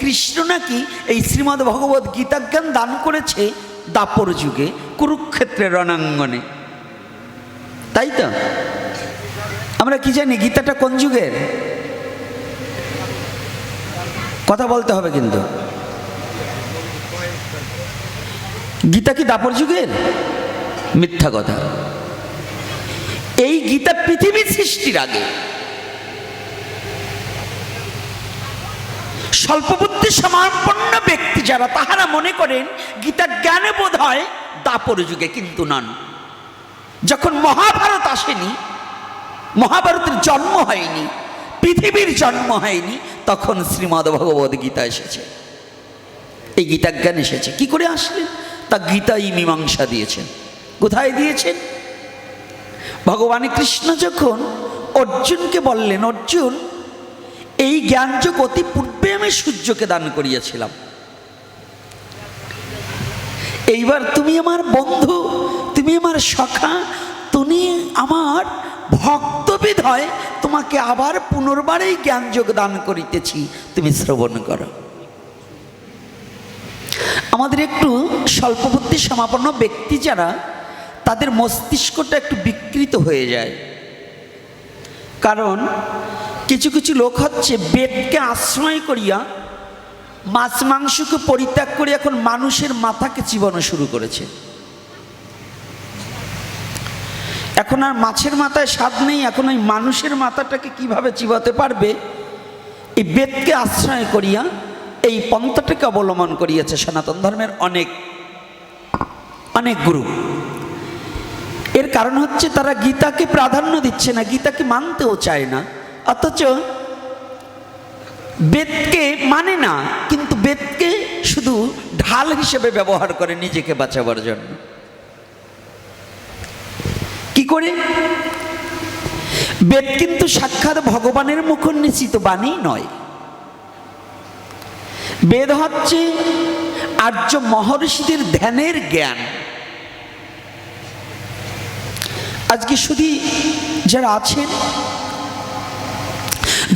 কৃষ্ণ নাকি এই শ্রীমদ্ ভগবত গীতাজ্ঞান দান করেছে দাপর যুগে, কুরুক্ষেত্রের রণাঙ্গনে। তাই তো? আমরা কি জানি গীতাটা কোন যুগের? কথা বলতে হবে কিন্তু। গীতা কি দাপর যুগের? মিথ্যা কথা। এই গীতা পৃথিবী সৃষ্টির আগে। স্বল্পবুদ্ধি সমাপন্ন ব্যক্তি যারা, তাহারা মনে করেন গীতা জ্ঞানে বোধ হয় দাপর যুগে কিন্তু নন। যখন মহাভারত আসেনি, মহাভারতের জন্ম হয়নি, পৃথিবীর জন্ম হয়নি, তখন শ্রীমদ ভগবদ গীতা এসেছে। এই গীতা জ্ঞান এসেছে। কি করে আসলেন? তা গীতাই মীমাংসা দিয়েছেন। কোথায় দিয়েছেন? ভগবান কৃষ্ণ যখন অর্জুনকে বললেন, অর্জুন এই জ্ঞানযোগ অতি পূর্বে আমি সূর্যকে দান করিয়াছিলাম। এইবার তুমি আমার বন্ধু, তুমি আমার সখা, তুমি আমার ভক্তবিদ হয় তোমাকে আবার পুনর্বার এই জ্ঞানযোগ দান করিতেছি, তুমি শ্রবণ করো। আমাদের একটু স্বল্পবুদ্ধি সমাপন্ন ব্যক্তি যারা, তাদের মস্তিষ্কটা একটু বিকৃত হয়ে যায়। কারণ কিছু কিছু লোক হচ্ছে বেদকে আশ্রয় করিয়া মাছ মাংসকে পরিত্যাগ করে এখন মানুষের মাথাকে চিবানো শুরু করেছে। এখন আর মাছের মাথায় স্বাদ নেই, এখন ওই মানুষের মাথাটাকে কীভাবে চিবাতে পারবে? এই বেদকে আশ্রয় করিয়া এই পন্থাটাকে অবলম্বন করিয়াছে সনাতন ধর্মের অনেক অনেক গ্রুপ এর কারণ হচ্ছে তারা গীতাকে প্রাধান্য দিচ্ছে না, গীতাকে মানতেও চায় না। অথচ বেদকে মানে না, কিন্তু বেদকে শুধু ঢাল হিসেবে ব্যবহার করে নিজেকে বাঁচাবার জন্য। কি করে? বেদ কিন্তু সাক্ষাৎ ভগবানের মুখ নিশ্চিত বাণী নয়। বেদ হচ্ছে আর্য মহর্ষিদের ধ্যানের জ্ঞান। আজকে শুধু যারা আছেন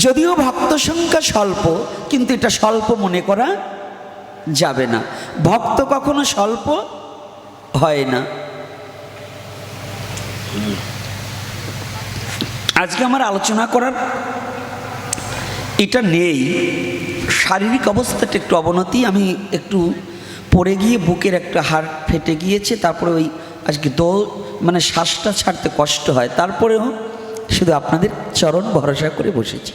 যদিও ভক্ত সংখ্যা স্বল্প, কিন্তু এটা স্বল্প মনে করা যাবে না। ভক্ত কখনো স্বল্প হয় না। আজকে আমার আলোচনা করার এটা নেই। শারীরিক অবস্থাটা একটু অবনতি, আমি একটু পড়ে গিয়ে বুকের একটা হাড় ফেটে গিয়েছে, তারপরে ওই আজকে দো মানে শ্বাসটা ছাড়তে কষ্ট হয়। তারপরেও শুধু আপনাদের চরণ ভরসা করে বসেছি।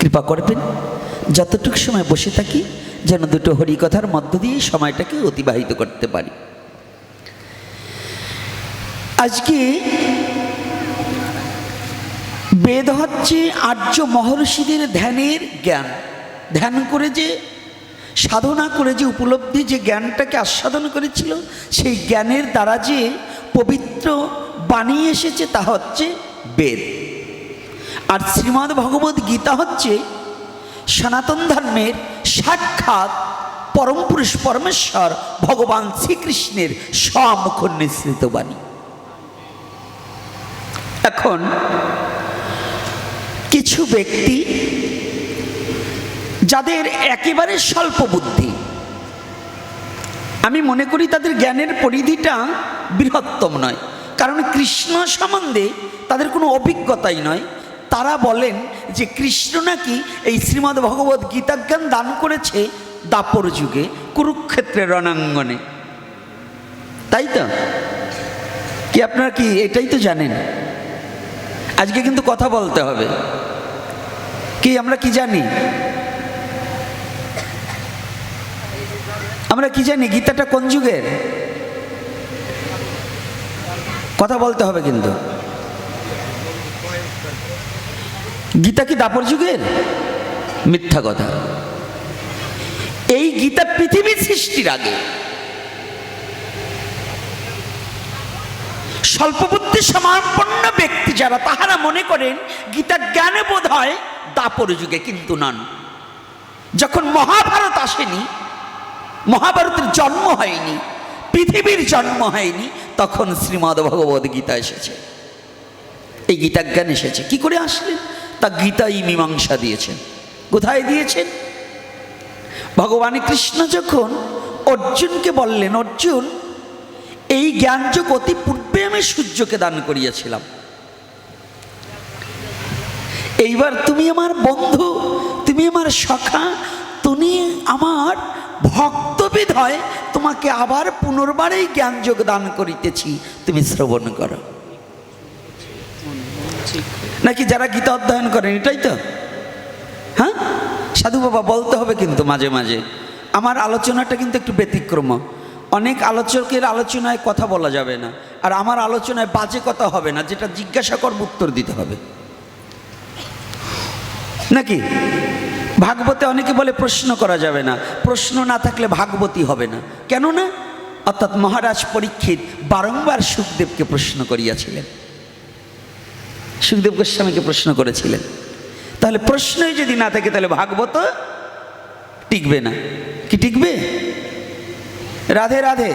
কৃপা করবেন। যতটুকু সময় বসে থাকি, যেন দুটো হরিকথার মধ্য দিয়ে সময়টাকে অতিবাহিত করতে পারি। আজকে বেদ হচ্ছে আর্য মহর্ষিদের ধ্যানের জ্ঞান। ধ্যান করে যে, সাধনা করে যে উপলব্ধি যে জ্ঞানটাকে আস্বাদন করেছিল, সেই জ্ঞানের দ্বারা যে পবিত্র বানিয়ে এসেছে, তা হচ্ছে বেদ। আর শ্রীমদ্ ভগবত গীতা হচ্ছে সনাতন ধর্মের সাক্ষাৎ পরম পুরুষ পরমেশ্বর ভগবান শ্রীকৃষ্ণের স্বমুখ নিঃসৃত বাণী। এখন কিছু ব্যক্তি যাদের একেবারে স্বল্প বুদ্ধি, আমি মনে করি তাদের জ্ঞানের পরিধিটা বৃহত্তম নয়, কারণ কৃষ্ণ সম্বন্ধে তাদের কোনো অভিজ্ঞতাই নয়। তারা বলেন যে কৃষ্ণ নাকি এই শ্রীমদ্ ভগবত গীতাজ্ঞান দান করেছে দাপর যুগে, কুরুক্ষেত্রের রণাঙ্গনে। তাই তো? কি আপনারা কি এটাই তো জানেন? আজকে কিন্তু কথা বলতে হবে। কি, আমরা কি জানি? আমরা কি জানি গীতাটা কোন যুগের? কথা বলতে হবে কিন্তু। গীতা কি দাপর যুগের? মিথ্যা কথা। এই গীতা পৃথিবী সৃষ্টির আগে। স্বল্পবুদ্ধি সমাপন্ন ব্যক্তি যারা, তাহারা মনে করেন গীতা জ্ঞানে বোধ হয় দাপর যুগে, কিন্তু নন। যখন মহাভারত আসেনি, মহাভারতের জন্ম হয়নি, পৃথিবীর জন্ম হয়নি, তখন শ্রীমদ ভগবদ গীতা এসেছে। এই গীতাজ্ঞান এসেছে। কি করে আসলেন? গীতাই মীমাংসা দিয়েছেন। কোথায় দিয়েছেন? ভগবান কৃষ্ণ যখন অর্জুনকে বললেন, অর্জুন, এই জ্ঞানযোগ অতি পূর্বে আমি সূর্যকে দান করিয়াছিলাম। এইবার তুমি আমার বন্ধু, তুমি আমার সখা, তুমি আমার ভক্তবিদ হয়, তোমাকে আবার পুনর্বার এই জ্ঞানযোগ দান করিতেছি, তুমি শ্রবণ করো। নাকি যারা গীতা অধ্যয়ন করেন, এটাই তো? হ্যাঁ? সাধু বাবা বলতে হবে কিন্তু মাঝে মাঝে। আমার আলোচনাটা কিন্তু একটু ব্যতিক্রম। অনেক আলোচকের আলোচনায় কথা বলা যাবে না, আর আমার আলোচনায় বাজে কথা হবে না, যেটা জিজ্ঞাসা করব উত্তর দিতে হবে। নাকি? ভাগবতে অনেকে বলে প্রশ্ন করা যাবে না। প্রশ্ন না থাকলে ভাগবতী হবে না। কেন না অর্থাৎ মহারাজ পরীক্ষিত বারংবার সুখদেবকে প্রশ্ন করিয়াছিলেন। সুখদেব গোস্বামীকে প্রশ্ন করেছিলেন। তাহলে প্রশ্নই যদি না থাকে, তাহলে ভাগবত টিকবে না। কি টিকবে? রাধে রাধে।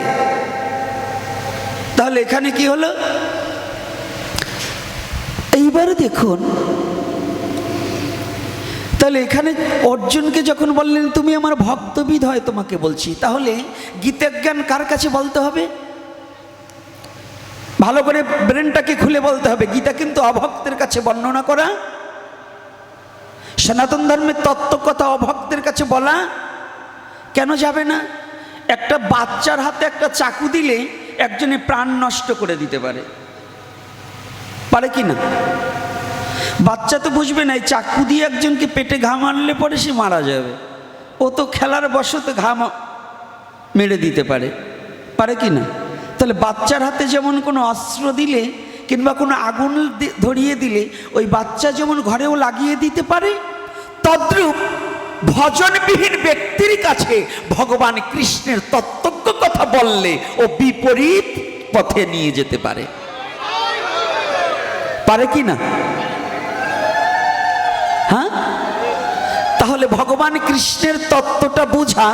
তাহলে এখানে কি হলো? এইবারে দেখুন, তাহলে এখানে অর্জুনকে যখন বললেন, তুমি আমার ভক্তবিদ হয় তোমাকে বলছি। তাহলে গীতাজ্ঞান কার কাছে বলতে হবে? ভালো করে ব্রেনটাকে খুলে বলতে হবে। গীতা কিন্তু অভক্তের কাছে বর্ণনা করা। সনাতন ধর্মের তত্ত্ব কথা অভক্তের কাছে বলা কেন যাবে না? একটা বাচ্চার হাতে একটা চাকু দিলে একজনে প্রাণ নষ্ট করে দিতে পারে। পারে কি না? বাচ্চা তো বুঝবে না, এই চাকু দিয়ে একজনকে পেটে ঘা মারলে পরে সে মারা যাবে। ও তো খেলার বশতে ঘা মা- মেরে দিতে পারে। পারে কি না? তাহলে বাচ্চার হাতে যেমন কোনো অস্ত্র দিলে কিংবা কোনো আগুন ধরিয়ে দিলে, ওই বাচ্চা যেমন ঘরেও লাগিয়ে দিতে পারে, তদ্রূপ ভজনবিহীন ব্যক্তির কাছে ভগবান কৃষ্ণের তত্ত্বজ্ঞ কথা বললে ও বিপরীত পথে নিয়ে যেতে পারে। পারে কি না? হ্যাঁ? তাহলে ভগবান কৃষ্ণের তত্ত্বটা বোঝা,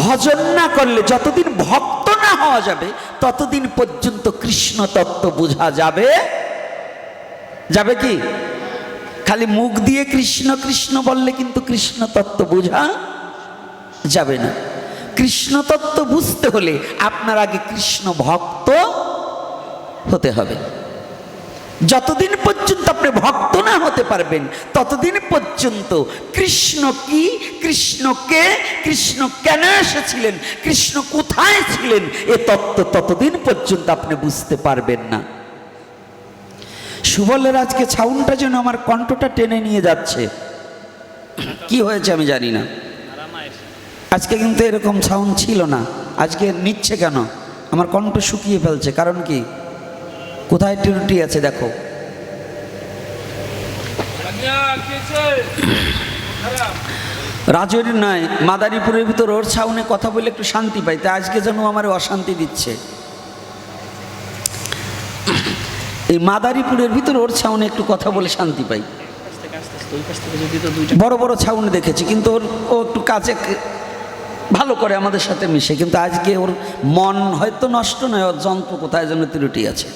ভজন না করলে যতদিন ভক্ত হওয়া যাবে, ততদিন পর্যন্ত কৃষ্ণ তত্ত্ব বোঝা যাবে। যাবে কি? খালি মুখ দিয়ে কৃষ্ণ কৃষ্ণ বললে কিন্তু কৃষ্ণ তত্ত্ব বোঝা যাবে না। কৃষ্ণ তত্ত্ব বুঝতে হলে আপনার আগে কৃষ্ণ ভক্ত হতে হবে। যতদিন পর্যন্ত আপনি ভক্ত না হতে পারবেন, ততদিন পর্যন্ত কৃষ্ণ কি? কৃষ্ণকে কৃষ্ণ কেন এসেছিলেন? কৃষ্ণ কোথায় ছিলেন? এ তত্ত্ব ততদিন পর্যন্ত আপনি বুঝতে পারবেন না। সুবলের আজকে ছাউনটা যেন আমার কণ্ঠটা টেনে নিয়ে যাচ্ছে। কি হয়েছে আমি জানি না। আজকে কিন্তু এরকম ছাউন ছিল না। আজকে নিচ্ছে কেন? আমার কণ্ঠ শুকিয়ে ফেলছে। কারণ কি? কোথায় ত্রুটি আছে দেখো। রাজের নয় মাদারীপুরের ভিতর ওর ছাউনে কথা বলে একটু শান্তি পাই তাই আজকে যেন আমার অশান্তি দিচ্ছে। এই মাদারীপুরের ভিতর ওর ছাউনে একটু কথা বলে শান্তি পাই। বড় বড় ছাউনে দেখেছি, কিন্তু ওর ও একটু কাজে ভালো করে আমাদের সাথে মিশে, কিন্তু আজকে ওর মন হয়তো নষ্ট নয়, ওর যন্ত্র কোথায় যেন ত্রুটি আছে।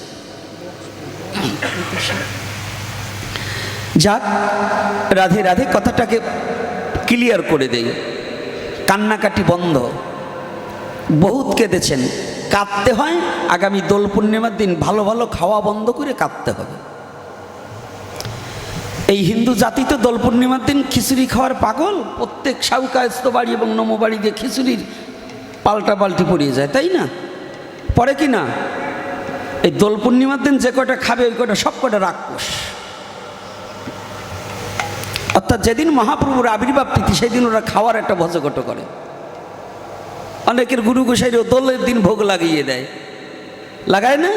যাক, রাধে রাধে, কথাটাকে ক্লিয়ার করে দেই। কান্নাকাটি বন্ধ। বহুত কেঁদেছেন। কাঁদতে হয়, আগামী দোল পূর্ণিমার দিন ভালো ভালো খাওয়া বন্ধ করে কাঁদতে হবে। এই হিন্দু জাতি তো দোল পূর্ণিমার দিন খিচুড়ি খাওয়ার পাগল। প্রত্যেক সাউকায়স্ত বাড়ি এবং নম বাড়ি দিয়ে খিচুড়ির পাল্টা পাল্টি পড়িয়ে যায়, তাই না? পরে কি না? এই দোল পূর্ণিমার দিন যে কয়টা খাবে, ওই কয়টা সব কটা রাক্ষস। অর্থাৎ যেদিন মহাপ্রভুর আবির্ভাব তিথি, সেদিন ওরা খাওয়ার একটা ভজগট করে। অনেকের গুরু গোসাইরও দোলের দিন ভোগ লাগিয়ে দেয়। লাগায় না?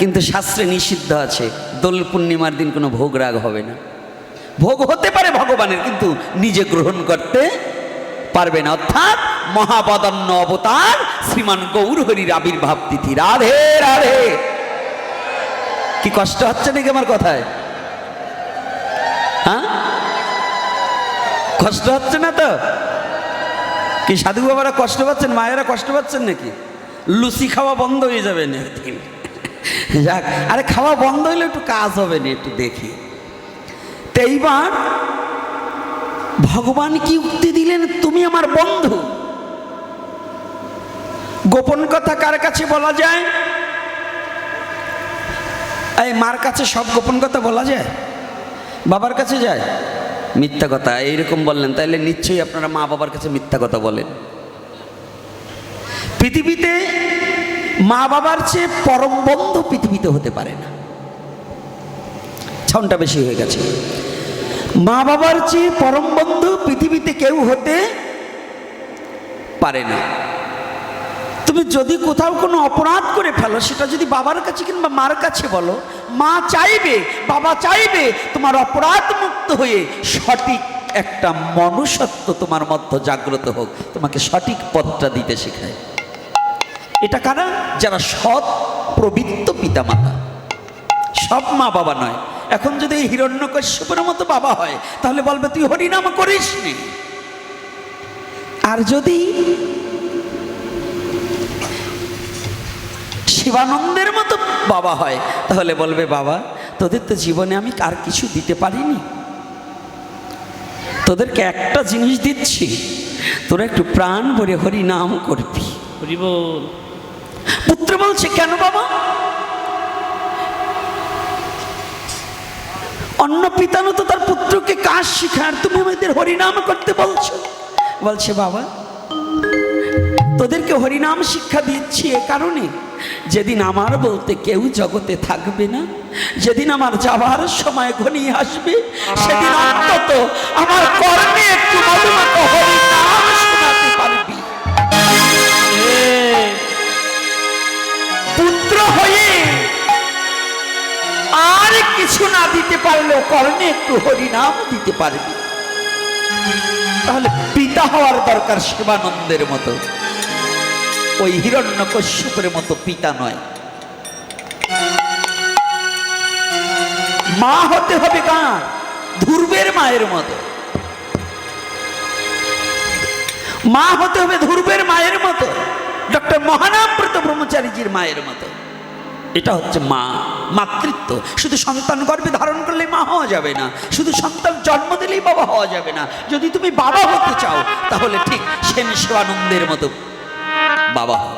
কিন্তু শাস্ত্রে নিষিদ্ধ আছে, দোল পূর্ণিমার দিন কোনো ভোগ রাগ হবে না। ভোগ হতে পারে ভগবানের, কিন্তু নিজে গ্রহণ করতে পারবে না। অর্থাৎ মহাবদন্ন অবতার শ্রীমান গৌর হরির আবির্ভাব তিথি। রাধে রাধে। কি কষ্ট হচ্ছে নাকি আমার কথায়? হ্যাঁ? কষ্ট হচ্ছে না তো? কি সাধু বাবারা কষ্ট পাচ্ছেন? মায়েরা কষ্ট পাচ্ছেন নাকি? লুচি খাওয়া বন্ধ হয়ে যাবে না। যাক, আরে খাওয়া বন্ধ হইলে একটু কাজ হবে না, একটু দেখি। তো এইবার ভগবান কি উক্তি দিলেন? তুমি আমার বন্ধু। গোপন কথা কার কাছে বলা যায়? এই মার কাছে সব গোপন কথা বলা যায়? বাবার কাছে যায়? মিথ্যা কথা, এইরকম বললেন। তাইলে নিশ্চয়ই আপনারা মা বাবার কাছে মিথ্যা কথা বলেন। পৃথিবীতে মা বাবার চেয়ে পরম বন্ধু পৃথিবীতে হতে পারে না। ছাউনটা বেশি হয়ে গেছে। মা বাবার চেয়ে পরম বন্ধু পৃথিবীতে কেউ হতে পারে না। তুমি যদি কোথাও কোনো অপরাধ করে ফেলো, সেটা যদি বাবার কাছে কিংবা মার কাছে বলো, মা চাইবে, বাবা চাইবে তোমার অপরাধ মুক্ত হয়ে সঠিক একটা মনুষ্যত্ব তোমার মধ্যে জাগ্রত হোক, তোমাকে সঠিক পথটা দিতে শেখায়। এটা কারা? যারা সৎ প্রবৃত্ত পিতামাতা। সব মা বাবা নয় এখন যদি এই হিরণ্যকশ্যপের মতো বাবা হয় তাহলে বলবে তুই হরিনাম করিস নি আর যদি শিবানন্দের মতো বাবা হয় তাহলে বলবে বাবা তোদের তো জীবনে আমি আর কিছু দিতে পারিনি। তোদেরকে একটা জিনিস দিচ্ছি। তোরা একটু প্রাণ ভরে হরি নাম করবি। হরি বল পুত্র বলছে কেন বাবা? অন্য পিতানো তো তার পুত্রকে কাজ শিখার। তুমি আমাদের হরিনাম করতে বলছো। বলছে বাবা তোদেরকে হরিনাম শিক্ষা দিচ্ছি এ কারণে। যেদিন আমার বলতে কেউ জগতে থাকবে না যেদিন আমার যাবার সময় ঘনিয়ে আসবে সেদিন অন্তত আমার কর্মে একটু মধুমাত হরিনাম শোনাতে পারবি। পুত্র হয়ে আর কিছু না দিতে পারলেও কর্ণে একটু হরিনাম দিতে পারবি। তাহলে পিতা হওয়ার দরকার শিবানন্দের মতো। ওই হিরণ্য কশ্যপের মতো পিতা নয়। মা হতে হবে কার? ধ্রুবের মায়ের মতো। মা হতে হবে ধ্রুবের মায়ের মতো। ডক্টর মহানামব্রত ব্রহ্মচারীজির মায়ের মতো। এটা হচ্ছে মা, মাতৃত্ব। শুধু সন্তান গর্ভে ধারণ করলে মা হওয়া যাবে না, শুধু সন্তান জন্ম দিলেই বাবা হওয়া যাবে না। যদি তুমি বাবা হতে চাও, তাহলে ঠিক সেন শিবানন্দের মতো বাবা হও।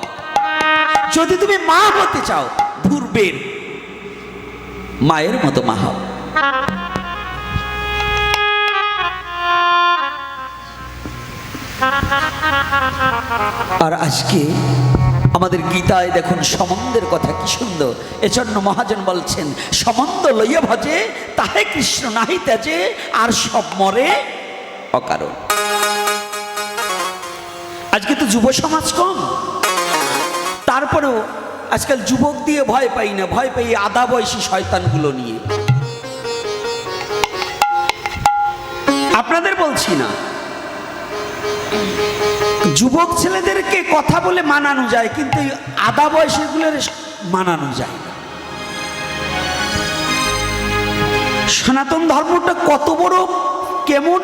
যদি তুমি মা হতে চাও পূর্বের মায়ের মতো মা হও। আর আজকে আমাদের গীতায় দেখুন সম্বন্ধের কথা কি সুন্দর। এজন্য মহাজন বলছেন সম্বন্ধ লইয়া ভজে, তাহে কৃষ্ণ নাহি তেজে আর সব মরে অকারণ। আজকে তো যুব সমাজ কম। তারপরেও আজকাল যুবক দিয়ে ভয় পাই না, ভয় পাই আধা বয়সী শয়তানগুলো নিয়ে। আপনাদের বলছি না যুবক ছেলেদেরকে কথা বলে মানানো যায়, কিন্তু এই আধা বয়সীগুলোর মানানো যায় সনাতন ধর্মটা কত বড় কেমন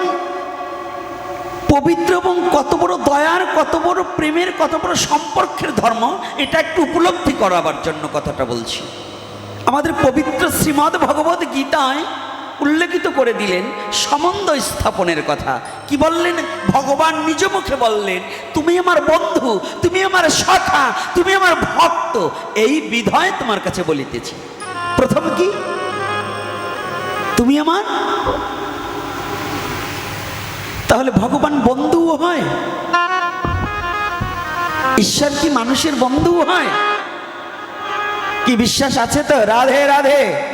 পবিত্র এবং কত বড় দয়ার, কত বড় প্রেমের, কত বড় সম্পর্কের ধর্ম, এটা একটু উপলব্ধি করাবার জন্য কথাটা বলছি। আমাদের পবিত্র শ্রীমদ্ ভগবত গীতায় উল্লেখিত করে দিলেন সম্বন্ধ স্থাপনের কথা। কি বললেন? ভগবান নিজ মুখে বললেন, তুমি আমার বন্ধু, তুমি আমার সখা, তুমি আমার ভক্ত। এই বিধয় তোমার কাছে বলিতেছি। প্রথম কি? তুমি আমার? তাহলে ভগবান বন্ধুও হয়। ঈশ্বর কি মানুষের বন্ধুও হয়? কি বিশ্বাস আছে তো? রাধে রাধে।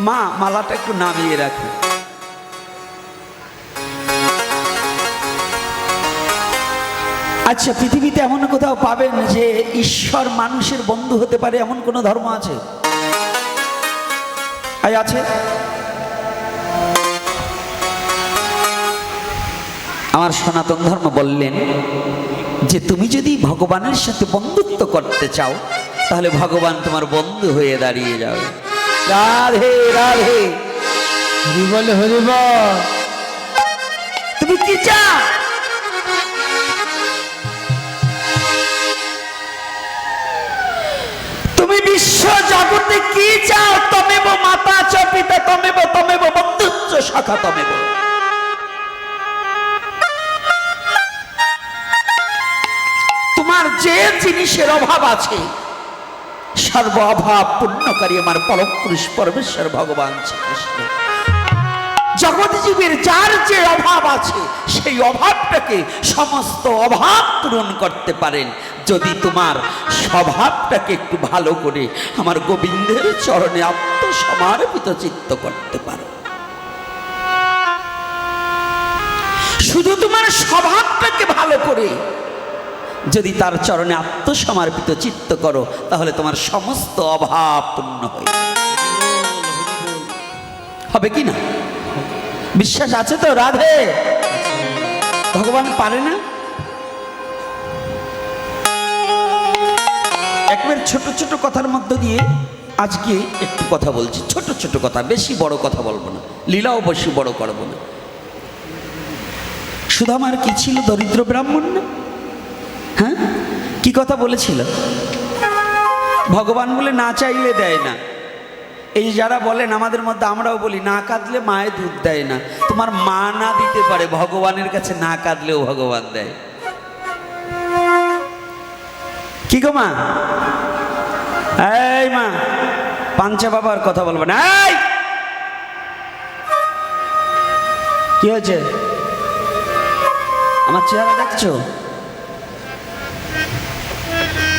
মা, মালাটা একটু নামিয়ে রাখি। আচ্ছা পৃথিবীতে এমন কোথাও পাবেন যে ঈশ্বর মানুষের বন্ধু হতে পারে এমন কোনো ধর্ম আছে? আছে? আমার সনাতন ধর্ম বললেন যে তুমি যদি ভগবানের সাথে বন্ধুত্ব করতে চাও, তাহলে ভগবান তোমার বন্ধু হয়ে দাঁড়িয়ে যাবে। রাধে রাধে। হরি বল হরি বল। তুমি কি চা? তুমি বিশ্ব জগতে কি চাও? তমেব মাতা চ পিতা তমেব তমেব শাখা তমেব। তোমার যে জিনিসের অভাব আছে সর্ব অভাব পূর্ণকারী আমার পরম পুরুষ পরমেশ্বর ভগবান শ্রীকৃষ্ণ। জগৎজীবের যার যে অভাব আছে, সেই অভাবটাকে সমস্ত অভাব পূরণ করতে পারেন। যদি তোমার স্বভাবটাকে একটু ভালো করে আমার গোবিন্দের চরণে আত্মসমার্পিত চিত্ত করতে পারো। শুধু তোমার স্বভাবটাকে ভালো করে যদি তার চরণে আত্মসমর্পিত চিত্ত করো, তাহলে তোমার সমস্ত অভাব পূর্ণ হয়ে হবে কি না? বিশ্বাস আছে তো? রাধে! ভগবান পারে না? একবার ছোট ছোট কথার মধ্য দিয়ে আজকে একটু কথা বলছি। ছোট ছোট কথা, বেশি বড় কথা বলব না। লীলাও বেশি বড় করব না। সুধামার কি ছিল দরিদ্র ব্রাহ্মণ? না কি কথা বলেছিল? ভগবান বলে না চাইলে দেয় না। এই যারা বলেন, আমাদের মধ্যে আমরাও বলি, না কাঁদলে মায়ে দুধ দেয় না। তোমার মা না দিতে পারে, ভগবানের কাছে না কাঁদলেও ভগবান দেয়। কি গো মা? এই মা, পাঞ্চা বাবার কথা বলব না! কি হয়েছে? আমার চেহারা দেখছ?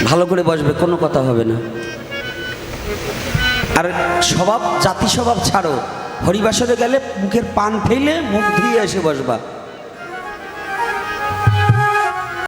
ভালো করে বসবে, কোনো কথা হবে না। আর স্বভাব জাতি স্বভাব ছাড়ো, হরিবাসরে গেলে মুখের পান ফেলে মুখ ধুয়ে এসে বসবা।